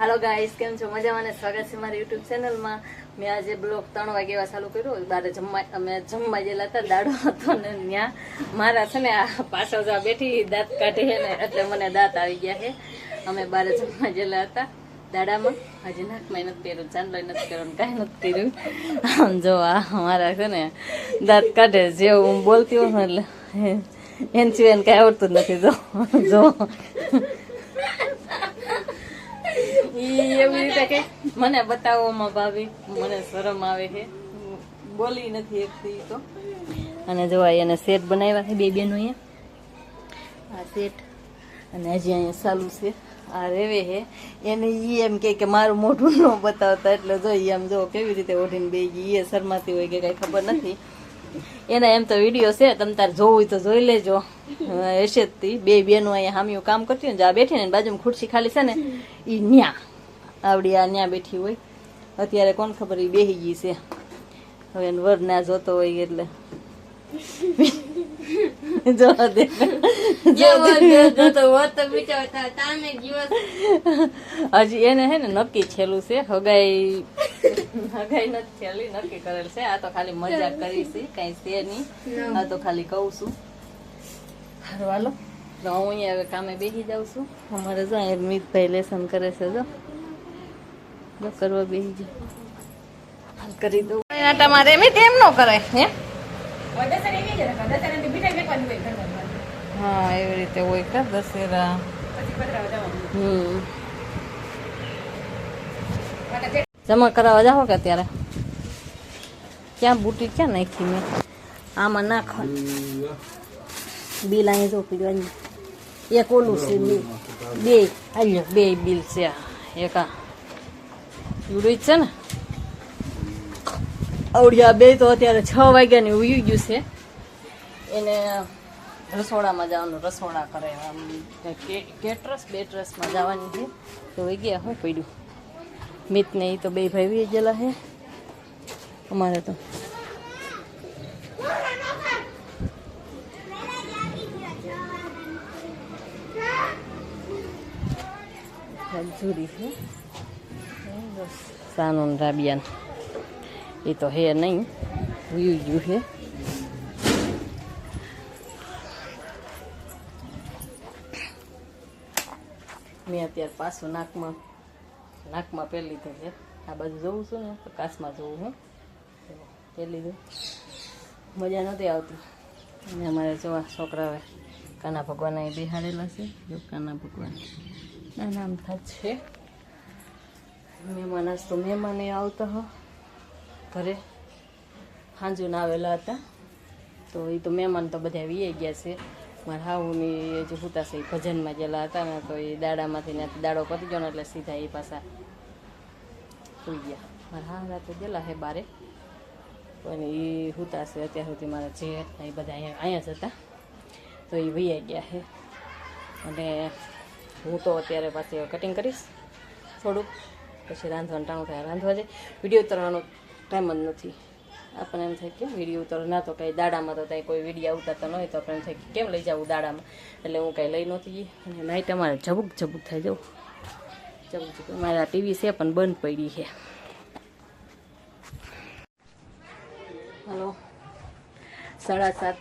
હાલો guys કેમ છો? મજામાં ને સ્વાગત છે મારી યુટ્યુબ ચેનલમાં મેં. આજે બ્લોગ ત્રણ વાગે એવા ચાલુ કર્યું. બાર જમવા અમે જમવા ગયેલા હતા, દાડો હતો ને ત્યાં. મારા છે ને આ પાછળ જવા બેઠી દાંત કાઢે છે ને, એટલે મને દાંત આવી ગયા છે. અમે બાર જમવા ગયેલા હતા, દાડામાં. હજી નાકમાં નથી પહેર્યું ચાંદલો નથી કર્યો કાંઈ નથી કર્યું આમ જો આ મારા છે ને દાંત કાઢે જેવું હું બોલતી હોઉં એટલે એન સિવાય કાંઈ આવડતું નથી, જો જો ઈ એવી રીતે કે મને બતાવવામાં ભાવે મને શરમ આવે છે. બોલી નથી એકથી તો. અને જોવા એને સેટ બનાવ્યા છે બે બેનો અહીંયા. આ સેટ. અને હજી અહીંયા ચાલુ છે. આ રેવે છે. એને ઈ એમ કે કે મારું મોઢું ન બતાવતા એટલે જો ઈ આમ જો કેવી રીતે ઓઢીને બે ગઈ એ શરમાતી હોય કે કઈ ખબર નથી. એના એમ તો વીડિયો છે તમે તાર જોવું હોય તો જોઈ લેજો. હશે જ બે બેનો અહીંયા હામીઓ કામ કરતી હોય ને આ બેઠી ને બાજુમાં ખુરશી ખાલી છે ને ઈ ન્યા. આવડી આ ન્યા બેઠી હોય. અત્યારે કોણ ખબર એ બેહી ગઈ છે. હવે એને વર ના જોતો હોય એટલે. હજી એને હે ને નક્કી છેલું છે. હગાઈ હગાઈ નથી છેલી નક્કી કરેલ છે. આ તો ખાલી મજાક કરી છે કઈ છે નહીં. આ તો ખાલી કઉ છું. હાલો. તો હું અહીંયા કામે બેસી જાઉં છું. અમારે જો મિતભાઈ લેસન કરે છે જો. કરવા બેસી જાય હાલ કરી દઉં. આટા મારે એમ તેમ ન કરાય હે? હા એવી રીતે હોય કે દશેરા. હમ. જમા કરાવવા જાઓ કે અત્યારે? ક્યાં બુટી ક્યાં નાખી મેં? આમાં નાખવા બિલ અહીંયા જો પીડવાની. એક ઓલું છે બિલ બે હાલ્યો બે બિલ છે આ. એક આ. યુડી છે ને? અવડિયા બે તો અત્યારે છ વાગ્યાની ઉયું ગયું છે. એને રસોડામાં જવાનું, રસોડા કરે. આમ કેટરસ બેટરસમાં જવાની છે. તો વહી ગયા હું પડ્યું? મિત ને એ તો બે ભાઈ ગયેલા છે. અમારે તો. લક્ઝુરી છે. બસ સાનું રાબિયાન એ તો હે નહીં વ્યુ ગયું છે મેં અત્યારે પાછું નાકમાં નાકમાં પહેરી લીધું છે આ બાજુ જવું છું ને તો કાચમાં જવું હું પહેરી લીધું મજા નથી આવતી અને અમારે જોવા છોકરાઓએ કાના ભગવાન અહીં બિહાડેલા છે જો કાના ભગવાન નામ થાય છે મહેમાન આજ તો મહેમાને આવતા હો. ઘરે હાંજુને આવેલા હતા. તો એ તો મહેમાન તો બધા વીએ ગયા છે. મારા હાઉની જે હુતા છે, એ ભજનમાં ગયેલા હતા ને તો એ દાડામાંથી ને દાડો પતી ગયો ને એટલે સીધા એ પાછા સુઈ ગયા. મારા હારા તો ગયેલા છે બારે. પણ એ હુતા છે અત્યાર સુધી મારા જે હતા એ બધા અહીંયા અહીંયા જ હતા. તો એ વૈયા ગયા છે અને હું તો અત્યારે પાછી કટિંગ કરીશ થોડુંક. પછી રાંધવાનું ટાણું થાય. રાંધવા જાય. વીડિયો ઉતારવાનો ટાઈમ જ નથી. આપણને એમ થાય કે વીડિયો ઉતરો. ના તો કંઈ દાડામાં તો ત્યાં કોઈ વીડિયો ઉતારતા ન હોય તો આપણે એમ થાય કે કેમ લઈ જવું દાડામાં? એટલે હું કાંઈ લઈ નહોતી. ગઈ અને નાઇટ અમારે ઝબુક ઝબુક થઈ જવું ઝબુક ઝબુક. મારા ટીવી છે પણ બંધ પડી છે. હલો. સાડા સાત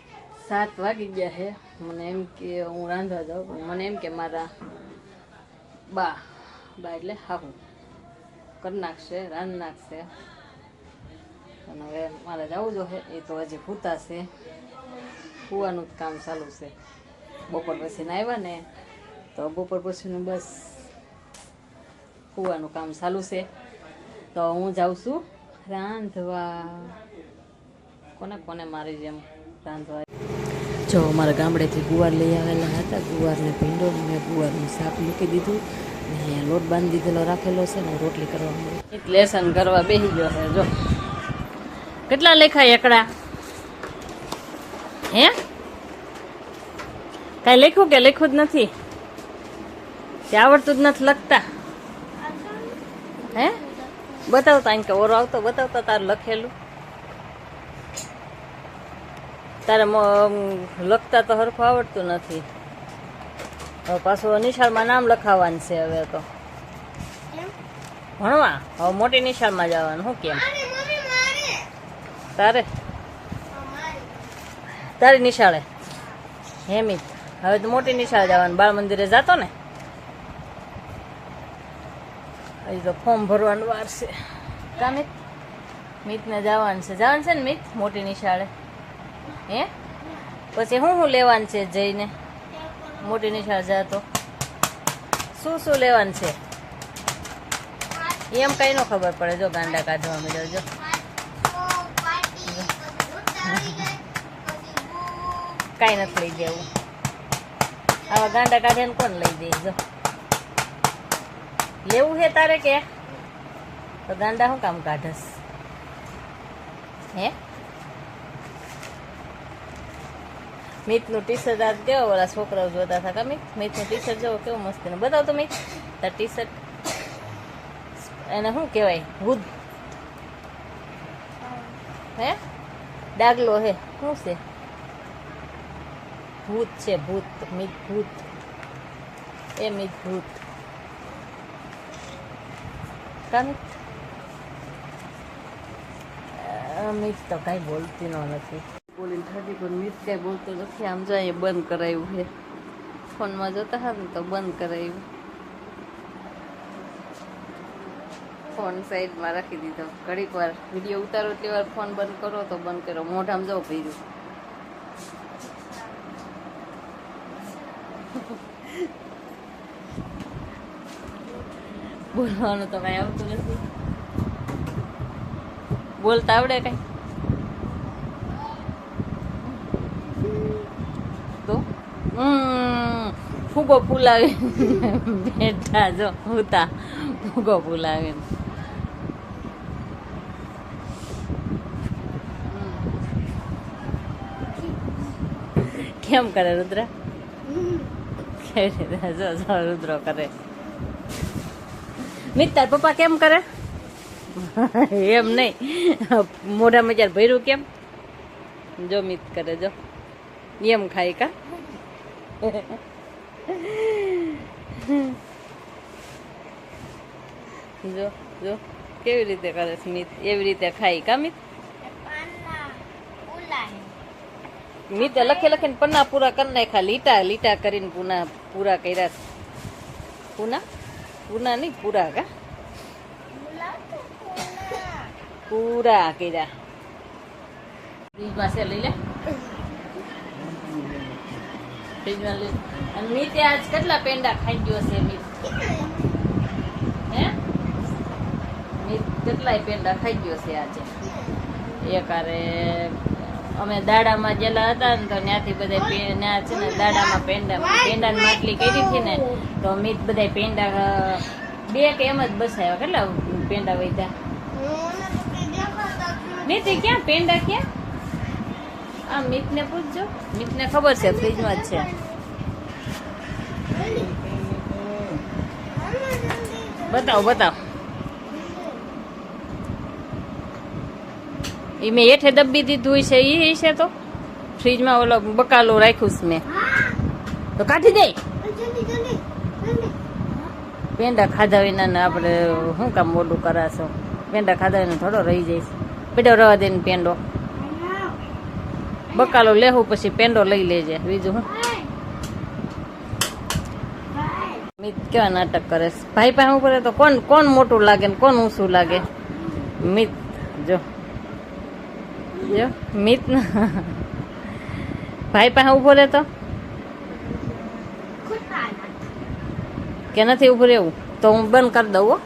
સાત વાગી ગયા છે. મને એમ કે હું રાંધવા જાઉં. મને એમ કે મારા બા બા એટલે હાહુ. કરી નાખશે રાંધ નાખશે અને હવે મારે જવું જો છે એ તો હજી ફૂતા છે. કૂવાનું જ કામ ચાલુ છે. બપોર પછીને આવ્યા ને, તો બપોર પછીનું બસ કૂવાનું કામ ચાલુ છે. તો હું જાઉં છું રાંધવા. કોને કોને મારી જેમ રાંધવા? જો અમારા ગામડેથી ગુવાર લઈ આવેલા હતા, ગુવારને ભીંડો મેં ગુવારનું શાક મૂકી દીધું. લોટ બાંધી દીધેલો, રાખેલો છે ને રોટલી કરવા એક લેસન કરવા બેસી ગયો છે, જો. કેટલા લેખાય એકડા? હે? કાંઈ લખ્યું કે લખ્યું જ નથી? તે આવડતું જ નથી લખતા? હે? બતાવતા એમ કે ઓરો આવતો, બતાવતા તાર લખેલું? તારે લખતા તો હરખું આવડતું નથી. પાછું નિશાળમાં નામ લખાવવાનું છે હવે તો. ભણવા? હવે મોટી નિશાળમાં જવાનું. શું કેમ? તારે? તારી નિશાળે? હેમિત હવે તો મોટી નિશાળ જવાનું. બાળ મંદિરે જાતો ને? હજી તો ફોર્મ ભરવાનું વાર છે. કા મિત? મિતને જવાનું છે. જવાનું છે ને મિત? મોટી નિશાળે? હે? પછી હું શું લેવાનું છે જઈને? મોટી સાજા તો. શું શું લેવાનું છે? એમ કઈ નો ખબર પડે. જો ગાંડા કાઢવા મળ્યો જો કાંઈ નથી લઈ દેવું. આવા ગાંડા કાઢીને કોણ લઈ દે? જો. લેવું છે તારે કે? તો ગાંડા શું કામ કાઢસ? હે? મિતનું ટી શર્ટ આજ કેવો ઓલા છોકરાઓ જોતા હતા કા મિત? ટી શર્ટ જોવો કેવું મસ્ત બતાવ તો મિત. તાર ટી શર્ટ એને શું કહેવાય? ભૂત હે? ડાગલો હે. શું છે? ભૂત છે, ભૂત. મિત ભૂત. એ મિત ભૂત. કંત મિત? તો કાંઈ બોલતી નથી. બોલીને થતી પણ મિત કાંઈ બોલતો નથી. આમ જો અહીંયા બંધ કરાયું છે. ફોનમાં જોતા હતા ને તો બંધ કરાયું. ફોન સાઈડમાં રાખી દીધો. ઘડીક વાર વીડિયો ઉતારો એટલી વાર ફોન બંધ કરો તો બંધ કરો. મોઢામાં જાઉં ભીરું બોલવાનું તો કઈ આવતું નથી. બોલતા આવડે કઈ તો હમ, ફૂગો ફૂલાવી બેઠા જો હુતા ફૂગો ફૂલાવીને કેમ કરે રુદ્ર કેવી રીતે જો જો રુદ્રો કરે મિત તાર પપ્પા કેમ કરે એમ નહીં મોઢામાં જ્યારે ભર્યું કેમ જો મિત કરે જો એમ ખાય કા જો જો. કેવી રીતે કરે સ્મિત? મિત એવી રીતે ખાય કા મિત? લખે લખીને પન્ના પૂરા કરી નાખ્યા. લીટા લીટા કરીને પૂના, પૂરા કર્યા પૂના? પૂના નહીં, પૂરા કા? પૂરા કર્યા. ફ્રીજમાં છે લઈ લે. ફ્રીજમાં લઈ અને મીતે આજ કેટલા પેંડા ખાઈ ગયો છે મીત? હે? મીત કેટલાય પેંડા ખાઈ ગયો છે આજે? એક અરે અમે દાડામાં ગયેલા હતા ને તો ત્યાંથી બધા ત્યાં છે ને દાડામાં પેંડા પેંડાની માટલી કરી હતી ને તો મીત બધા પેંડા બે કે એમ જ બસાવ્યા કેટલા પેંડા વધ્યા? મિત ક્યાં પેંડા ક્યાં? આ મિતને પૂછજો. મિતને ખબર છે, ફ્રીજમાં જ છે. બતાવો બતાવો. એ મેં હેઠે દબ્બી દીધું છે એ છે તો? ફ્રીજમાં ઓલો બકાલો રાખ્યું છે મેં. તો કાઢી દે. પેંડા ખાધા વિના આપણે શું કામ મોડું કરાશો? પેંડા ખાધા વિના થોડો રહી જઈશ પેડો રવા દે પેંડો બકાલો લેવું પછી પેંડો લઈ લેજે. બીજું હું? મિત કેવા નાટક કરે ભાઈ પાસે ઉપર તો કોણ કોણ મોટું લાગે ને કોણ ઊંચું લાગે? મિત, જો. જો, મિત ભાઈ પાસે ઊભો રહે તો? કે નથી ઉભું રહેવું? તો હું બંધ કરી દઉં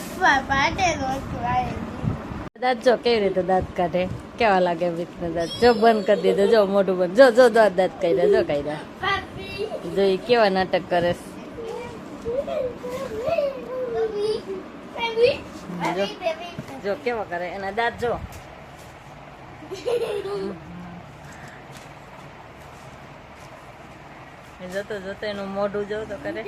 દાંત જો કેવી રીતે દાંત કાઢે? કેવા લાગે મિત્ર દાંત? જો બંધ કરી દીધો જો મોઢું બંધ. જો જો દાંત દાંત કાઢ્યા જો કાઢ્યા. જો એ કેવા નાટક કરે જો કેવા કરે? એના દાંત જો. જોતો જતો એનું મોઢું જો તો કરે.